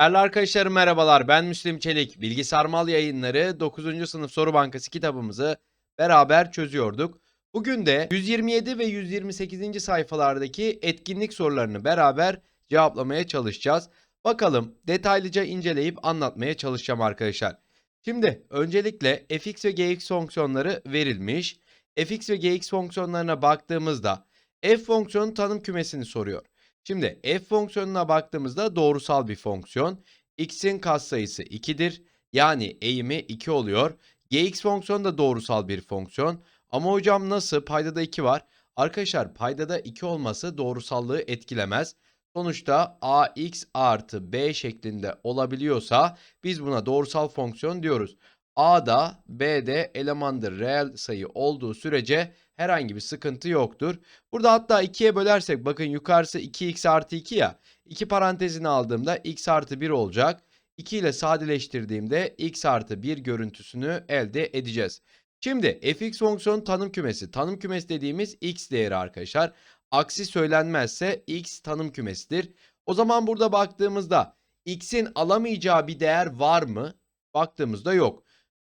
Değerli arkadaşlarım merhabalar. Ben Müslim Çelik. Bilgisayar Mal Yayınları 9. sınıf soru bankası kitabımızı beraber çözüyorduk. Bugün de 127 ve 128. sayfalardaki etkinlik sorularını beraber cevaplamaya çalışacağız. Bakalım detaylıca inceleyip anlatmaya çalışacağım arkadaşlar. Şimdi öncelikle fx ve gx fonksiyonları verilmiş. fx ve gx fonksiyonlarına baktığımızda f fonksiyonu tanım kümesini soruyor. Şimdi f fonksiyonuna baktığımızda doğrusal bir fonksiyon. x'in katsayısı 2'dir. Yani eğimi 2 oluyor. gx fonksiyonu da doğrusal bir fonksiyon. Ama hocam nasıl? Paydada 2 var. Arkadaşlar paydada 2 olması doğrusallığı etkilemez. Sonuçta ax artı b şeklinde olabiliyorsa biz buna doğrusal fonksiyon diyoruz. a da b de elemandır reel sayı olduğu sürece herhangi bir sıkıntı yoktur. Burada hatta 2'ye bölersek bakın yukarısı 2x artı 2 ya. 2 parantezini aldığımda x artı 1 olacak. 2 ile sadeleştirdiğimde x artı 1 görüntüsünü elde edeceğiz. Şimdi fx fonksiyonu tanım kümesi. Tanım kümesi dediğimiz x değeri arkadaşlar. Aksi söylenmezse x tanım kümesidir. O zaman burada baktığımızda x'in alamayacağı bir değer var mı? Baktığımızda yok.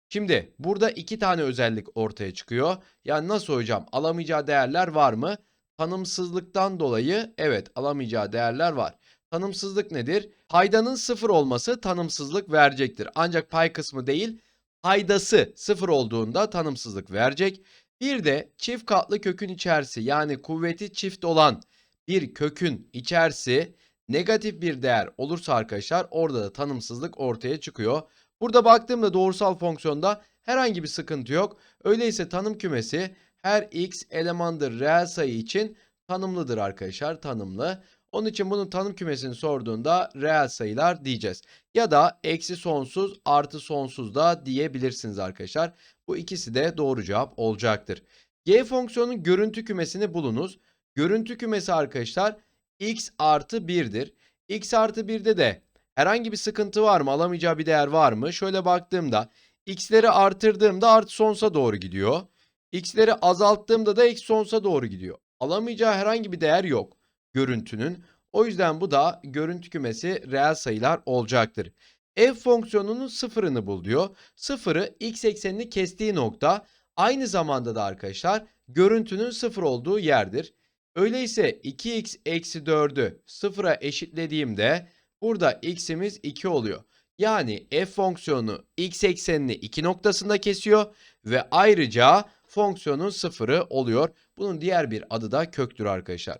Şimdi burada iki tane özellik ortaya çıkıyor. Yani nasıl hocam alamayacağı değerler var mı? Tanımsızlıktan dolayı evet alamayacağı değerler var. Tanımsızlık nedir? Paydanın sıfır olması tanımsızlık verecektir. Ancak pay kısmı değil paydası sıfır olduğunda tanımsızlık verecek. Bir de çift katlı kökün içerisi yani kuvveti çift olan bir kökün içerisi negatif bir değer olursa arkadaşlar orada da tanımsızlık ortaya çıkıyor. Burada baktığımda doğrusal fonksiyonda herhangi bir sıkıntı yok. Öyleyse tanım kümesi her x elemandır reel sayı için tanımlıdır arkadaşlar tanımlı. Onun için bunun tanım kümesini sorduğunda reel sayılar diyeceğiz. Ya da eksi sonsuz artı sonsuz da diyebilirsiniz arkadaşlar. Bu ikisi de doğru cevap olacaktır. G fonksiyonun görüntü kümesini bulunuz. Görüntü kümesi arkadaşlar x artı 1'dir. x artı 1'de de herhangi bir sıkıntı var mı? Alamayacağı bir değer var mı? Şöyle baktığımda x'leri artırdığımda artı sonsuza doğru gidiyor. x'leri azalttığımda da eksi sonsuza doğru gidiyor. Alamayacağı herhangi bir değer yok görüntünün. O yüzden bu da görüntü kümesi reel sayılar olacaktır. f fonksiyonunun sıfırını bul diyor. Sıfırı x eksenini kestiği nokta aynı zamanda da arkadaşlar görüntünün sıfır olduğu yerdir. Öyleyse 2x eksi 4'ü sıfıra eşitlediğimde burada x'imiz 2 oluyor. Yani f fonksiyonu x eksenini 2 noktasında kesiyor ve ayrıca fonksiyonun sıfırı oluyor. Bunun diğer bir adı da köktür arkadaşlar.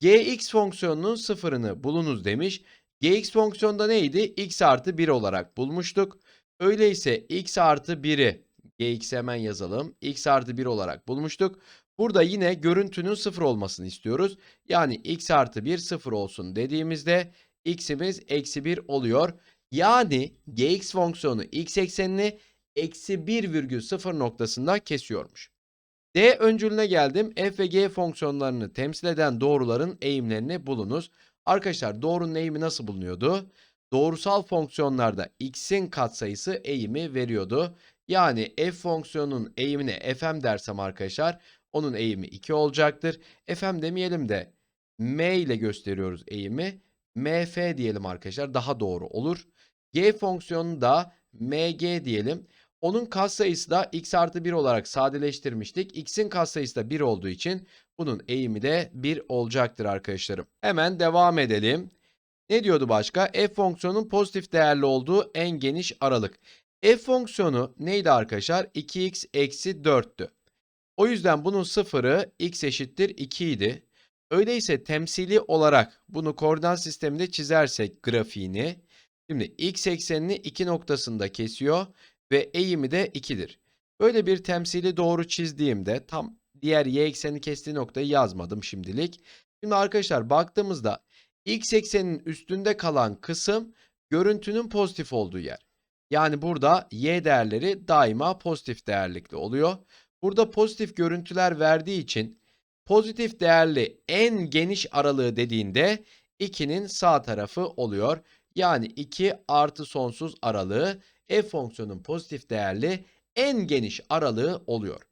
gx fonksiyonunun sıfırını bulunuz demiş. gx fonksiyonda neydi? x artı 1 olarak bulmuştuk. Öyleyse x artı 1'i gx hemen yazalım. x artı 1 olarak bulmuştuk. Burada yine görüntünün sıfır olmasını istiyoruz. Yani x artı 1 sıfır olsun dediğimizde x'imiz eksi 1 oluyor. Yani gx fonksiyonu x eksenini eksi 1,0 noktasında kesiyormuş. D öncülüne geldim. F ve G fonksiyonlarını temsil eden doğruların eğimlerini bulunuz. Arkadaşlar doğrunun eğimi nasıl bulunuyordu? Doğrusal fonksiyonlarda x'in katsayısı eğimi veriyordu. Yani f fonksiyonunun eğimine fm dersem arkadaşlar onun eğimi 2 olacaktır. fm demeyelim de m ile gösteriyoruz eğimi. Mf diyelim arkadaşlar daha doğru olur. g fonksiyonunu da mg diyelim. Onun katsayısı da x artı 1 olarak sadeleştirmiştik. x'in katsayısı da 1 olduğu için bunun eğimi de 1 olacaktır arkadaşlarım. Hemen devam edelim. Ne diyordu başka? f fonksiyonun pozitif değerli olduğu en geniş aralık. f fonksiyonu neydi arkadaşlar? 2x eksi 4'tü. O yüzden bunun sıfırı x eşittir 2 idi. Öyleyse temsili olarak bunu koordinat sisteminde çizersek grafiğini. Şimdi x eksenini 2 noktasında kesiyor ve eğimi de 2'dir. Böyle bir temsili doğru çizdiğimde tam diğer y ekseni kestiği noktayı yazmadım şimdilik. Şimdi arkadaşlar baktığımızda x ekseninin üstünde kalan kısım görüntünün pozitif olduğu yer. Yani burada y değerleri daima pozitif değerlikli oluyor. Burada pozitif görüntüler verdiği için pozitif değerli en geniş aralığı dediğinde 2'nin sağ tarafı oluyor. Yani 2 artı sonsuz aralığı f fonksiyonun pozitif değerli en geniş aralığı oluyor.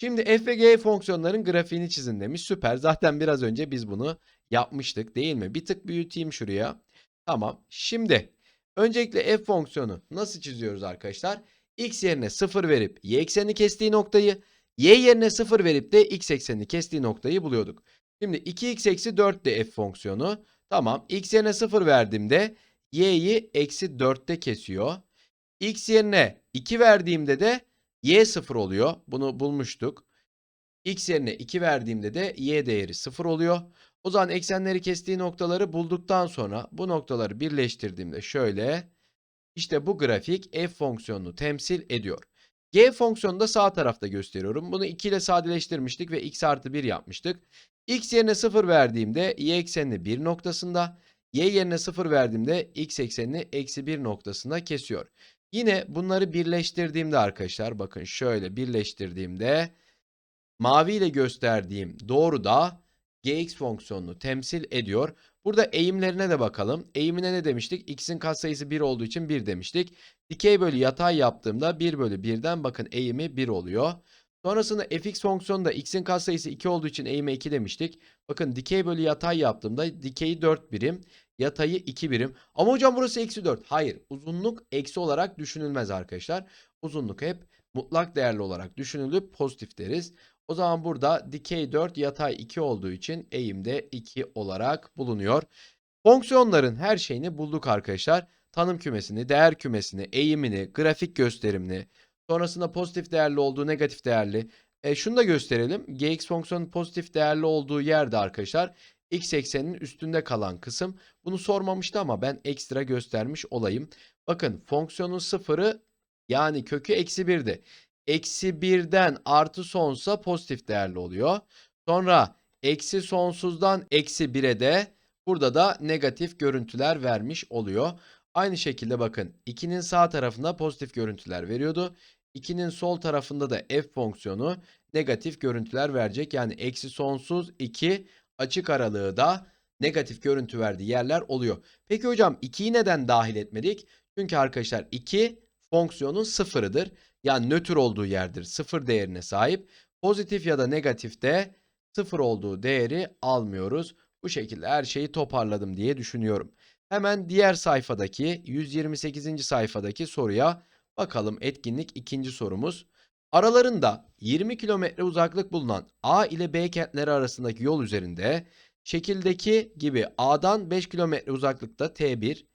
Şimdi f ve g fonksiyonların grafiğini çizin demiş. Süper. Zaten biraz önce biz bunu yapmıştık değil mi? Bir tık büyüteyim şuraya. Tamam. Şimdi Öncelikle f fonksiyonu nasıl çiziyoruz arkadaşlar? x yerine 0 verip y eksenini kestiği noktayı, y yerine 0 verip de x eksenini kestiği noktayı buluyorduk. Şimdi 2x eksi 4 de f fonksiyonu. Tamam x yerine 0 verdiğimde y'yi eksi 4'te kesiyor. x yerine 2 verdiğimde de y 0 oluyor. Bunu bulmuştuk. x yerine 2 verdiğimde de y değeri 0 oluyor. O zaman eksenleri kestiği noktaları bulduktan sonra bu noktaları birleştirdiğimde şöyle işte bu grafik f fonksiyonunu temsil ediyor. G fonksiyonunu da sağ tarafta gösteriyorum. Bunu 2 ile sadeleştirmiştik ve x artı 1 yapmıştık. x yerine 0 verdiğimde y eksenini 1 noktasında, y yerine 0 verdiğimde x eksenini eksi 1 noktasında kesiyor. Yine bunları birleştirdiğimde arkadaşlar bakın şöyle birleştirdiğimde mavi ile gösterdiğim doğru da gx fonksiyonunu temsil ediyor. Burada eğimlerine de bakalım. Eğimine ne demiştik? x'in katsayısı 1 olduğu için 1 demiştik. Dikey bölü yatay yaptığımda 1 bölü 1'den bakın eğimi 1 oluyor. Sonrasında fx fonksiyonu da x'in katsayısı 2 olduğu için eğimi 2 demiştik. Bakın dikey bölü yatay yaptığımda dikeyi 4 birim, yatayı 2 birim. Ama hocam burası eksi 4. Hayır uzunluk eksi olarak düşünülmez arkadaşlar. Uzunluk hep mutlak değerli olarak düşünülüp pozitif deriz. O zaman burada dikey 4 yatay 2 olduğu için eğim de 2 olarak bulunuyor. Fonksiyonların her şeyini bulduk arkadaşlar. Tanım kümesini, değer kümesini, eğimini, grafik gösterimini, sonrasında pozitif değerli olduğu, negatif değerli. E, şunu da gösterelim. gx fonksiyonun pozitif değerli olduğu yerde arkadaşlar x ekseninin üstünde kalan kısım. Bunu sormamıştı ama ben ekstra göstermiş olayım. Bakın fonksiyonun sıfırı yani kökü eksi 1'di. Eksi 1'den artı sonsa pozitif değerli oluyor. Sonra eksi sonsuzdan eksi 1'e de burada da negatif görüntüler vermiş oluyor. Aynı şekilde bakın 2'nin sağ tarafında pozitif görüntüler veriyordu. 2'nin sol tarafında da f fonksiyonu negatif görüntüler verecek. Yani eksi sonsuz 2 açık aralığı da negatif görüntü verdiği yerler oluyor. Peki hocam 2'yi neden dahil etmedik? Çünkü arkadaşlar 2 fonksiyonun sıfırıdır. Yani nötr olduğu yerdir. Sıfır değerine sahip. Pozitif ya da negatifte sıfır olduğu değeri almıyoruz. Bu şekilde her şeyi toparladım diye düşünüyorum. Hemen diğer sayfadaki 128. sayfadaki soruya bakalım. Etkinlik ikinci sorumuz. Aralarında 20 kilometre uzaklık bulunan A ile B kentleri arasındaki yol üzerinde şekildeki gibi A'dan 5 kilometre uzaklıkta T1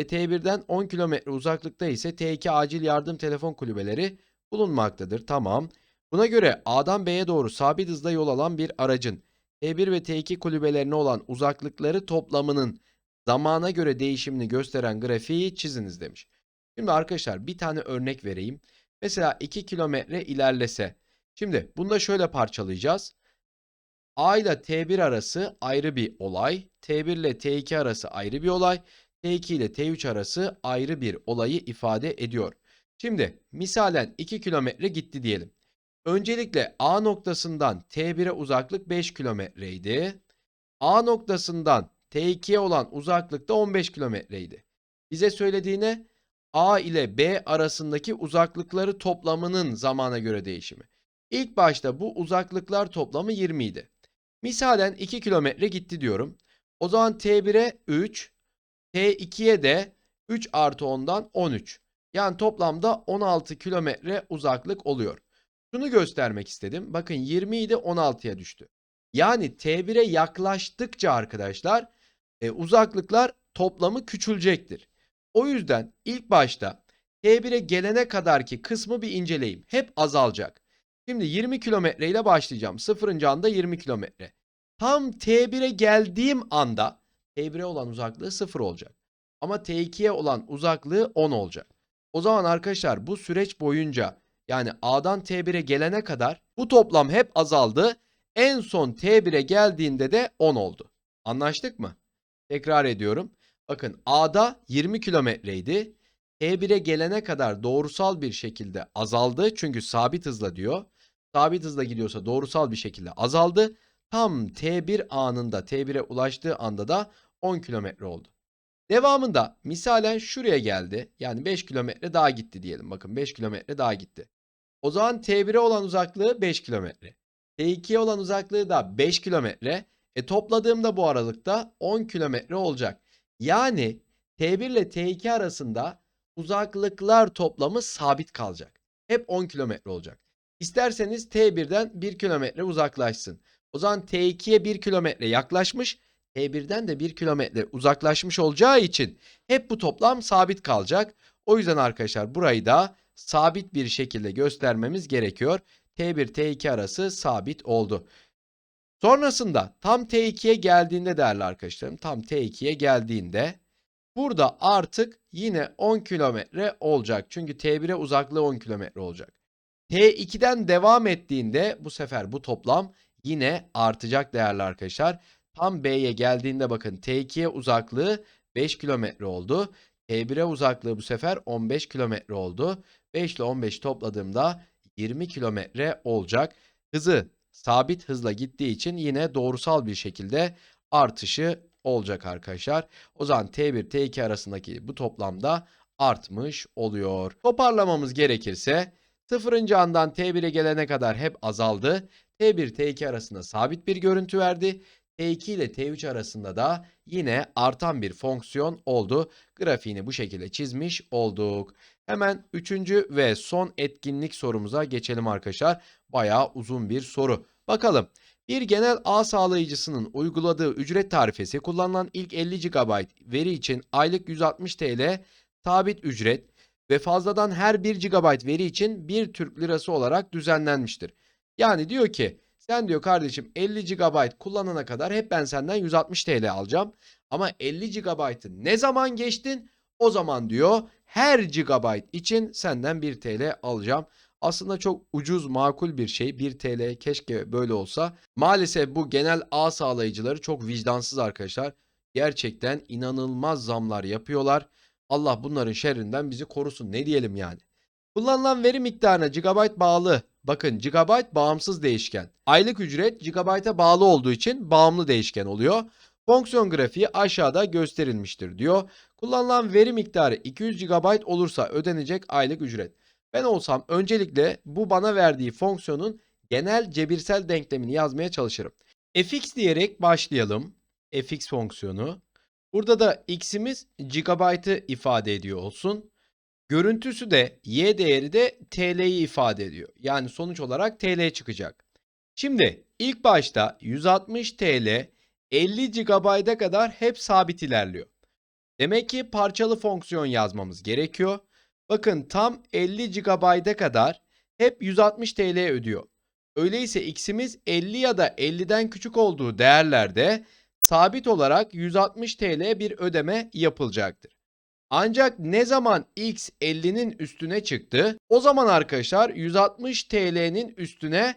ve T1'den 10 kilometre uzaklıkta ise T2 acil yardım telefon kulübeleri bulunmaktadır. Tamam. Buna göre A'dan B'ye doğru sabit hızla yol alan bir aracın T1 ve T2 kulübelerine olan uzaklıkları toplamının zamana göre değişimini gösteren grafiği çiziniz demiş. Şimdi arkadaşlar bir tane örnek vereyim. Mesela 2 kilometre ilerlese. Şimdi bunu da şöyle parçalayacağız. A ile T1 arası ayrı bir olay. T1 ile T2 arası ayrı bir olay. T2 ile T3 arası ayrı bir olayı ifade ediyor. Şimdi misalen 2 kilometre gitti diyelim. Öncelikle A noktasından T1'e uzaklık 5 kilometreydi. A noktasından T2'ye olan uzaklık da 15 kilometreydi. Bize söylediğine A ile B arasındaki uzaklıkları toplamının zamana göre değişimi. İlk başta bu uzaklıklar toplamı 20 idi. Misalen 2 kilometre gitti diyorum. O zaman T1'e 3, T2'ye de 3 artı 10'dan 13. Yani toplamda 16 kilometre uzaklık oluyor. Şunu göstermek istedim. Bakın 20 idi 16'ya düştü. Yani T1'e yaklaştıkça arkadaşlar e, uzaklıklar toplamı küçülecektir. O yüzden ilk başta T1'e gelene kadarki kısmı bir inceleyeyim. Hep azalacak. Şimdi 20 kilometre ile başlayacağım. Sıfırıncı anda 20 kilometre. Tam T1'e geldiğim anda T1'e olan uzaklığı 0 olacak. Ama T2'ye olan uzaklığı 10 olacak. O zaman arkadaşlar bu süreç boyunca yani A'dan T1'e gelene kadar bu toplam hep azaldı. En son T1'e geldiğinde de 10 oldu. Anlaştık mı? Tekrar ediyorum. Bakın A'da 20 kilometreydi. T1'e gelene kadar doğrusal bir şekilde azaldı. Çünkü sabit hızla diyor. Sabit hızla gidiyorsa doğrusal bir şekilde azaldı. Tam T1 anında T1'e ulaştığı anda da 10 kilometre oldu. Devamında misalen şuraya geldi. Yani 5 kilometre daha gitti diyelim. Bakın 5 kilometre daha gitti. O zaman T1'e olan uzaklığı 5 kilometre. T2'ye olan uzaklığı da 5 kilometre. E topladığımda bu aralıkta 10 kilometre olacak. Yani T1 ile T2 arasında uzaklıklar toplamı sabit kalacak. Hep 10 kilometre olacak. İsterseniz T1'den 1 kilometre uzaklaşsın. O zaman T2'ye 1 kilometre yaklaşmış, T1'den de 1 kilometre uzaklaşmış olacağı için hep bu toplam sabit kalacak. O yüzden arkadaşlar burayı da sabit bir şekilde göstermemiz gerekiyor. T1 T2 arası sabit oldu. Sonrasında tam T2'ye geldiğinde değerli arkadaşlarım tam T2'ye geldiğinde burada artık yine 10 kilometre olacak. Çünkü T1'e uzaklığı 10 kilometre olacak. T2'den devam ettiğinde bu sefer bu toplam yine artacak değerli arkadaşlar. Tam B'ye geldiğinde bakın T2'ye uzaklığı 5 kilometre oldu. T1'e uzaklığı bu sefer 15 kilometre oldu. 5 ile 15 topladığımda 20 kilometre olacak. Hızı sabit hızla gittiği için yine doğrusal bir şekilde artışı olacak arkadaşlar. O zaman T1 T2 arasındaki bu toplamda artmış oluyor. Toparlamamız gerekirse 0. andan T1'e gelene kadar hep azaldı. T1 T2 arasında sabit bir görüntü verdi. T2 ile T3 arasında da yine artan bir fonksiyon oldu. Grafiğini bu şekilde çizmiş olduk. Hemen üçüncü ve son etkinlik sorumuza geçelim arkadaşlar. Bayağı uzun bir soru. Bakalım. Bir genel ağ sağlayıcısının uyguladığı ücret tarifesi kullanılan ilk 50 GB veri için aylık 160 TL sabit ücret ve fazladan her 1 GB veri için 1 Türk Lirası olarak düzenlenmiştir. Yani diyor ki sen diyor kardeşim 50 GB kullanana kadar hep ben senden 160 TL alacağım. Ama 50 GB'ı ne zaman geçtin? O zaman diyor her GB için senden 1 TL alacağım. Aslında çok ucuz makul bir şey 1 TL keşke böyle olsa. Maalesef bu genel ağ sağlayıcıları çok vicdansız arkadaşlar. Gerçekten inanılmaz zamlar yapıyorlar. Allah bunların şerrinden bizi korusun ne diyelim yani. Kullanılan veri miktarına GB bağlı. Bakın GB bağımsız değişken. Aylık ücret GB'a bağlı olduğu için bağımlı değişken oluyor. Fonksiyon grafiği aşağıda gösterilmiştir diyor. Kullanılan veri miktarı 200 GB olursa ödenecek aylık ücret. Ben olsam öncelikle bu bana verdiği fonksiyonun genel cebirsel denklemini yazmaya çalışırım. fx diyerek başlayalım. fx fonksiyonu. Burada da x'imiz GB'ı ifade ediyor olsun. Görüntüsü de y değeri de TL'yi ifade ediyor. Yani sonuç olarak TL çıkacak. Şimdi ilk başta 160 TL 50 GB'a kadar hep sabit ilerliyor. Demek ki parçalı fonksiyon yazmamız gerekiyor. Bakın tam 50 GB'a kadar hep 160 TL ödüyor. Öyleyse x'imiz 50 ya da 50'den küçük olduğu değerlerde sabit olarak 160 TL bir ödeme yapılacaktır. Ancak ne zaman x 50'nin üstüne çıktı? O zaman arkadaşlar 160 TL'nin üstüne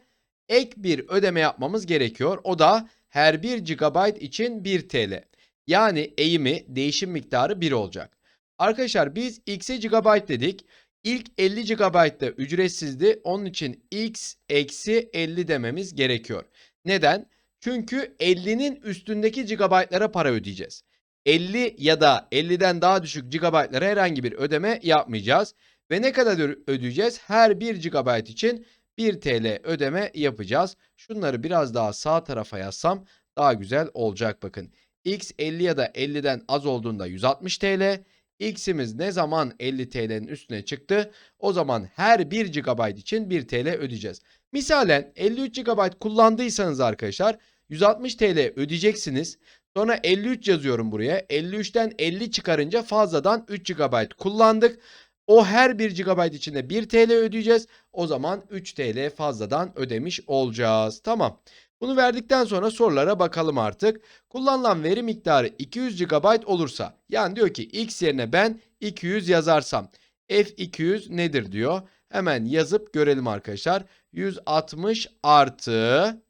ek bir ödeme yapmamız gerekiyor. O da her 1 GB için 1 TL. Yani eğimi değişim miktarı 1 olacak. Arkadaşlar biz x'e GB dedik. İlk 50 GB da ücretsizdi. Onun için x eksi 50 dememiz gerekiyor. Neden? Çünkü 50'nin üstündeki GB'lara para ödeyeceğiz. 50 ya da 50'den daha düşük GB'lara herhangi bir ödeme yapmayacağız. Ve ne kadar ödeyeceğiz? Her 1 GB için 1 TL ödeme yapacağız. Şunları biraz daha sağ tarafa yazsam daha güzel olacak bakın. X 50 ya da 50'den az olduğunda 160 TL. X'imiz ne zaman 50 TL'nin üstüne çıktı? O zaman her 1 GB için 1 TL ödeyeceğiz. Misalen 53 GB kullandıysanız arkadaşlar 160 TL ödeyeceksiniz. Sonra 53 yazıyorum buraya. 53'ten 50 çıkarınca fazladan 3 GB kullandık. O her 1 GB içinde 1 TL ödeyeceğiz. O zaman 3 TL fazladan ödemiş olacağız. Tamam. Bunu verdikten sonra sorulara bakalım artık. Kullanılan veri miktarı 200 GB olursa yani diyor ki x yerine ben 200 yazarsam f200 nedir diyor. Hemen yazıp görelim arkadaşlar. 160 artı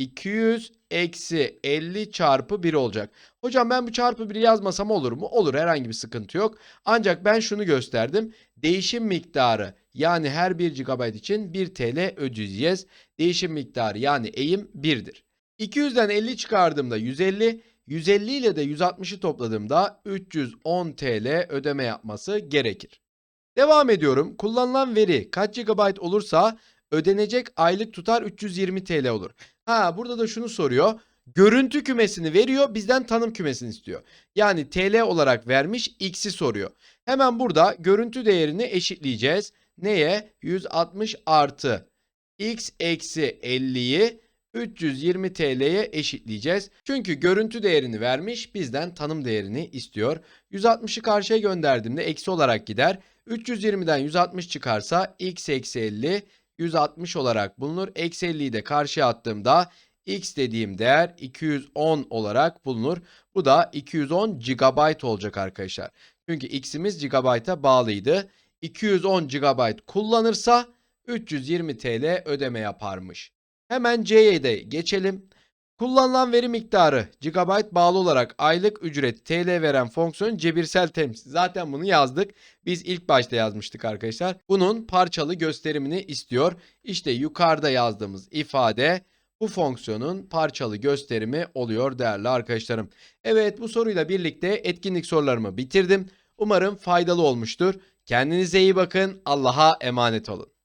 200 eksi 50 çarpı 1 olacak. Hocam ben bu çarpı 1'i yazmasam olur mu? Olur herhangi bir sıkıntı yok. Ancak ben şunu gösterdim. Değişim miktarı yani her 1 GB için 1 TL ödeyeceğiz. Değişim miktarı yani eğim 1'dir. 200'den 50 çıkardığımda 150, 150 ile de 160'ı topladığımda 310 TL ödeme yapması gerekir. Devam ediyorum. Kullanılan veri kaç GB olursa ödenecek aylık tutar 320 TL olur. Ha burada da şunu soruyor. görüntü kümesini veriyor bizden tanım kümesini istiyor. Yani TL olarak vermiş x'i soruyor. Hemen burada görüntü değerini eşitleyeceğiz. Neye? 160 artı x eksi 50'yi 320 TL'ye eşitleyeceğiz. Çünkü görüntü değerini vermiş bizden tanım değerini istiyor. 160'ı karşıya gönderdiğimde eksi olarak gider. 320'den 160 çıkarsa x eksi 50 160 olarak bulunur. Eksi 50'yi de karşıya attığımda x dediğim değer 210 olarak bulunur. Bu da 210 GB olacak arkadaşlar. Çünkü x'imiz GB'a bağlıydı. 210 GB kullanırsa 320 TL ödeme yaparmış. Hemen C'ye de geçelim. Kullanılan veri miktarı GB bağlı olarak aylık ücret TL veren fonksiyon cebirsel temsil. Zaten bunu yazdık. Biz ilk başta yazmıştık arkadaşlar. Bunun parçalı gösterimini istiyor. İşte yukarıda yazdığımız ifade bu fonksiyonun parçalı gösterimi oluyor değerli arkadaşlarım. Evet bu soruyla birlikte etkinlik sorularımı bitirdim. Umarım faydalı olmuştur. Kendinize iyi bakın. Allah'a emanet olun.